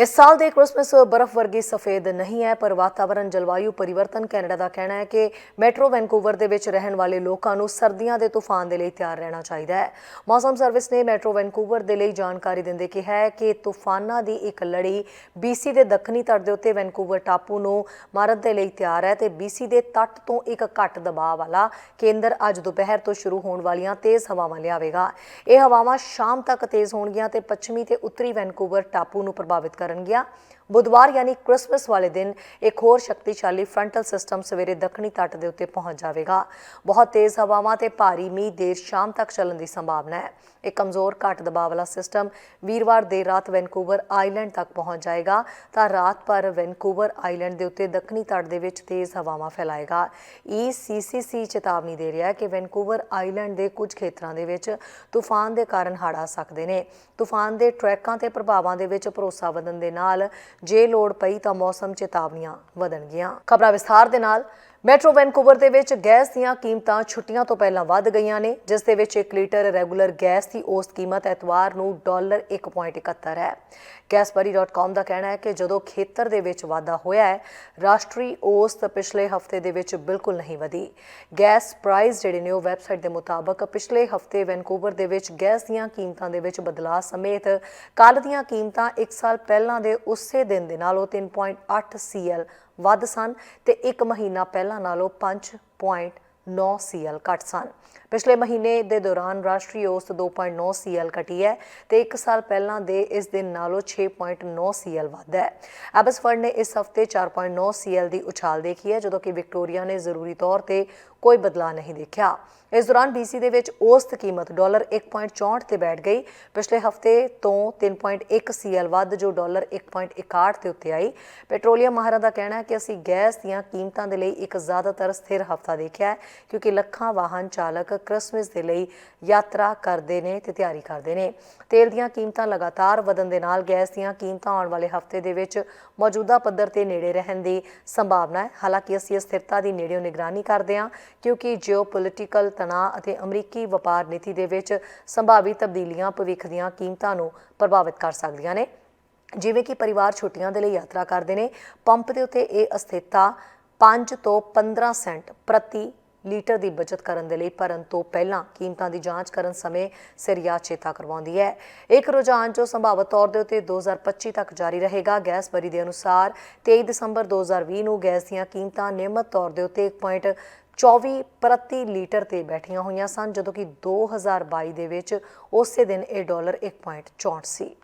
ਇਸ ਸਾਲ ਦੇ ਕ੍ਰਿਸਮਸ ਬਰਫ਼ ਵਰਗੀ ਸਫੇਦ ਨਹੀਂ ਹੈ, ਪਰ ਵਾਤਾਵਰਣ ਜਲਵਾਯੂ ਪਰਿਵਰਤਨ ਕੈਨੇਡਾ ਦਾ ਕਹਿਣਾ ਹੈ ਕਿ ਮੈਟਰੋ ਵੈਨਕੂਵਰ ਦੇ ਵਿੱਚ ਰਹਿਣ ਵਾਲੇ ਲੋਕਾਂ ਨੂੰ ਸਰਦੀਆਂ ਦੇ ਤੂਫਾਨ ਦੇ ਲਈ ਤਿਆਰ ਰਹਿਣਾ ਚਾਹੀਦਾ ਹੈ। ਮੌਸਮ ਸਰਵਿਸ ਨੇ ਮੈਟਰੋ ਵੈਨਕੂਵਰ ਦੇ ਲਈ ਜਾਣਕਾਰੀ ਦਿੰਦੇ ਕਿਹਾ ਹੈ ਕਿ ਤੂਫਾਨਾਂ ਦੀ ਇੱਕ ਲੜੀ BC ਦੇ ਦੱਖਣੀ ਤੱਟ ਦੇ ਉੱਤੇ ਵੈਨਕੂਵਰ ਟਾਪੂ ਨੂੰ ਮਾਰਨ ਦੇ ਲਈ ਤਿਆਰ ਹੈ ਤੇ BC ਦੇ ਤੱਟ ਤੋਂ ਇੱਕ ਘੱਟ ਦਬਾਅ ਵਾਲਾ ਕੇਂਦਰ ਅੱਜ ਦੁਪਹਿਰ ਤੋਂ ਸ਼ੁਰੂ ਹੋਣ ਵਾਲੀਆਂ ਤੇਜ਼ ਹਵਾਵਾਂ ਲਿਆਵੇਗਾ। ਇਹ ਹਵਾਵਾਂ ਸ਼ਾਮ ਤੱਕ ਤੇਜ਼ ਹੋਣਗੀਆਂ ਤੇ ਪੱਛਮੀ ਤੇ ਉੱਤਰੀ ਵੈਨਕੂਵਰ ਟਾਪੂ ਨੂੰ ਪ੍ਰਭਾਵਿਤ ਕਰਨਗੀਆਂ ਬੁੱਧਵਾਰ ਯਾਨੀ ਕ੍ਰਿਸਮਸ ਵਾਲੇ ਦਿਨ ਇੱਕ ਹੋਰ ਸ਼ਕਤੀਸ਼ਾਲੀ ਫਰੰਟਲ ਸਿਸਟਮ ਸਵੇਰੇ ਦੱਖਣੀ ਤੱਟ ਦੇ ਉੱਤੇ ਪਹੁੰਚ ਜਾਵੇਗਾ। ਬਹੁਤ ਤੇਜ਼ ਹਵਾਵਾਂ ਤੇ ਭਾਰੀ ਮੀਂਹ ਦੇਰ ਸ਼ਾਮ ਤੱਕ ਚੱਲਣ ਦੀ ਸੰਭਾਵਨਾ ਹੈ। ਇੱਕ ਕਮਜ਼ੋਰ ਘੱਟ ਦਬਾਅ ਵਾਲਾ ਸਿਸਟਮ ਵੀਰਵਾਰ ਦੇਰ ਰਾਤ ਵੈਨਕੂਵਰ ਆਈਲੈਂਡ ਤੱਕ ਪਹੁੰਚ ਜਾਏਗਾ ਤਾਂ ਰਾਤ ਭਰ ਵੈਨਕੂਵਰ ਆਈਲੈਂਡ ਦੇ ਉੱਤੇ ਦੱਖਣੀ ਤੱਟ ਦੇ ਵਿੱਚ ਤੇਜ਼ ਹਵਾਵਾਂ ਫੈਲਾਏਗਾ। ECCC ਚੇਤਾਵਨੀ ਦੇ ਰਿਹਾ ਹੈ ਕਿ ਵੈਨਕੂਵਰ ਆਈਲੈਂਡ ਦੇ ਕੁਝ ਖੇਤਰਾਂ ਦੇ ਵਿੱਚ ਤੂਫਾਨ ਦੇ ਕਾਰਨ ਹੜ੍ਹ ਆ ਸਕਦੇ ਨੇ। ਤੂਫਾਨ ਦੇ ਟਰੈਕਾਂ ਤੇ ਪ੍ਰਭਾਵਾਂ ਦੇ ਵਿੱਚ ਭਰੋਸਾ ਵਧਣ ਦੇ ਨਾਲ ਜੇ ਲੋੜ ਪਈ ਤਾਂ ਮੌਸਮ ਚੇਤਾਵਨੀਆਂ ਵਧਣਗੀਆਂ। ਖਬਰਾਂ ਵਿਸਥਾਰ ਦੇ ਨਾਲ ਮੈਟਰੋ ਵੈਨਕੂਵਰ ਦੇ ਵਿੱਚ ਗੈਸ ਦੀਆਂ ਕੀਮਤਾਂ ਛੁੱਟੀਆਂ ਤੋਂ ਪਹਿਲਾਂ ਵੱਧ ਗਈਆਂ ਨੇ, ਜਿਸ ਦੇ ਵਿੱਚ 1 ਲੀਟਰ ਰੈਗੂਲਰ ਗੈਸ ਦੀ ਔਸਤ ਕੀਮਤ ਐਤਵਾਰ ਨੂੰ ਡਾਲਰ 1.71 ਹੈ। ਗੈਸਬਰੀ.com ਦਾ ਕਹਿਣਾ ਹੈ ਕਿ ਜਦੋਂ ਖੇਤਰ ਦੇ ਵਿੱਚ ਵਾਧਾ ਹੋਇਆ ਹੈ, ਰਾਸ਼ਟਰੀ ਔਸਤ ਪਿਛਲੇ ਹਫ਼ਤੇ ਦੇ ਵਿੱਚ ਬਿਲਕੁਲ ਨਹੀਂ ਵਧੀ। ਗੈਸ ਪ੍ਰਾਈਸ ਜਿਹੜੇ ਨੇ ਉਹ ਵੈਬਸਾਈਟ ਦੇ ਮੁਤਾਬਕ ਪਿਛਲੇ ਹਫ਼ਤੇ ਵੈਨਕੂਵਰ ਦੇ ਵਿੱਚ ਗੈਸ ਦੀਆਂ ਕੀਮਤਾਂ ਦੇ ਵਿੱਚ ਬਦਲਾਅ ਸਮੇਤ ਕੱਲ ਦੀਆਂ ਕੀਮਤਾਂ 1 ਸਾਲ ਪਹਿਲਾਂ ਦੇ ਉਸੇ ਦਿਨ ਦੇ ਨਾਲੋਂ 3.8 ਸੀਐਲ ਵੱਧ ਸਨ ਤੇ ਇੱਕ ਮਹੀਨਾ ਪਹਿਲਾਂ ਨਾਲੋਂ 5.9 ਸੀਐਲ ਘੱਟ ਸਨ। ਪਿਛਲੇ ਮਹੀਨੇ ਦੇ ਦੌਰਾਨ ਰਾਸ਼ਟਰੀ ਔਸਤ 2.9 ਸੀਐਲ ਘਟੀ ਹੈ ਤੇ 1 ਸਾਲ ਪਹਿਲਾਂ ਦੇ ਇਸ ਦਿਨ ਨਾਲੋਂ 6.9 ਸੀਐਲ ਵੱਧ ਹੈ। ਐਬਸਫਰਡ ਨੇ ਇਸ ਹਫ਼ਤੇ 4.9 ਸੀਐਲ ਦੀ ਉਛਾਲ ਦੇਖੀ ਹੈ, ਜਦੋਂ ਕਿ ਵਿਕਟੋਰੀਆ ਨੇ ਜ਼ਰੂਰੀ ਤੌਰ ਤੇ ਕੋਈ ਬਦਲਾਅ ਨਹੀਂ ਦੇਖਿਆ। ਇਸ ਦੌਰਾਨ BC ਦੇ ਵਿੱਚ ਔਸਤ ਕੀਮਤ ਡਾਲਰ 1.64 ਤੇ ਬੈਠ ਗਈ। ਪਿਛਲੇ ਹਫ਼ਤੇ ਤੋਂ 3.1 ਸੀਐਲ ਵੱਧ, ਜੋ ਡਾਲਰ 1.61 ਤੇ ਉੱਤੇ ਆਈ। ਪੈਟਰੋਲੀਅਮ ਮਾਹਰਾਂ ਦਾ ਕਹਿਣਾ ਹੈ ਕਿ ਅਸੀਂ ਗੈਸ ਦੀਆਂ ਕੀਮਤਾਂ ਦੇ ਲਈ ਇੱਕ ਜ਼ਿਆਦਾਤਰ ਸਥਿਰ ਹਫਤਾ ਦੇਖਿਆ ਹੈ, ਕਿਉਂਕਿ ਲੱਖਾਂ ਵਾਹਨ ਚਾਲਕ ਕ੍ਰਿਸਮਸ ਦੇ ਲਈ ਯਾਤਰਾ ਕਰਦੇ ਨੇ ਤੇ ਤਿਆਰੀ ਕਰਦੇ ਨੇ। ਤੇਲ ਦੀਆਂ ਕੀਮਤਾਂ ਲਗਾਤਾਰ ਵਧਣ ਦੇ ਨਾਲ ਗੈਸ ਦੀਆਂ ਕੀਮਤਾਂ ਆਉਣ ਵਾਲੇ ਹਫ਼ਤੇ ਦੇ ਵਿੱਚ ਮੌਜੂਦਾ ਪੱਧਰ ਤੇ ਨੇੜੇ ਰਹਿਣ ਦੀ ਸੰਭਾਵਨਾ ਹੈ। ਹਾਲਾਂਕਿ ਅਸੀਂ ਅਸਥਿਰਤਾ ਦੀ ਨੇੜਿਓਂ ਨਿਗਰਾਨੀ ਕਰਦੇ ਹਾਂ ਕਿਉਂਕਿ ਜਿਓਪੋਲਿਟੀਕਲ ਤਣਾਅ ਅਤੇ ਅਮਰੀਕੀ ਵਪਾਰ ਨੀਤੀ ਦੇ ਵਿੱਚ ਸੰਭਾਵੀ ਤਬਦੀਲੀਆਂ ਭਵਿੱਖ ਦੀਆਂ ਕੀਮਤਾਂ ਨੂੰ ਪ੍ਰਭਾਵਿਤ ਕਰ ਸਕਦੀਆਂ ਨੇ। ਜਿਵੇਂ ਕਿ ਪਰਿਵਾਰ ਛੁੱਟੀਆਂ ਦੇ ਲਈ ਯਾਤਰਾ ਕਰਦੇ ਨੇ। ਪੰਪ ਦੇ ਉੱਤੇ ਇਹ ਅਸਥਿਰਤਾ 5 ਤੋਂ 15 ਸੈਂਟ ਪ੍ਰਤੀ ਲੀਟਰ ਦੀ ਬਚਤ ਕਰਨ ਦੇ ਲਈ, ਭਰਨ ਤੋਂ ਪਹਿਲਾਂ ਕੀਮਤਾਂ ਦੀ ਜਾਂਚ ਕਰਨ ਸਮੇਂ ਸਿਰਿਆ ਚੇਤਾ ਕਰਵਾਉਂਦੀ ਹੈ। ਇੱਕ ਰੁਝਾਨ ਜੋ ਸੰਭਾਵਤ ਤੌਰ ਦੇ ਉੱਤੇ 2025 ਤੱਕ ਜਾਰੀ ਰਹੇਗਾ। ਗੈਸ ਬਰੀ ਦੇ ਅਨੁਸਾਰ 23 ਦਸੰਬਰ 2020 ਨੂੰ ਗੈਸ ਦੀਆਂ ਕੀਮਤਾਂ ਨਿਯਮਤ ਤੌਰ ਦੇ ਉੱਤੇ 1.24 ਪ੍ਰਤੀ ਲੀਟਰ ਤੇ ਬੈਠੀਆਂ ਹੋਈਆਂ ਸਨ, ਜਦੋਂ ਕਿ 2022 ਦੇ ਵਿੱਚ ਉਸੇ ਦਿਨ ਇਹ ਡਾਲਰ 1.64 ਸੀ।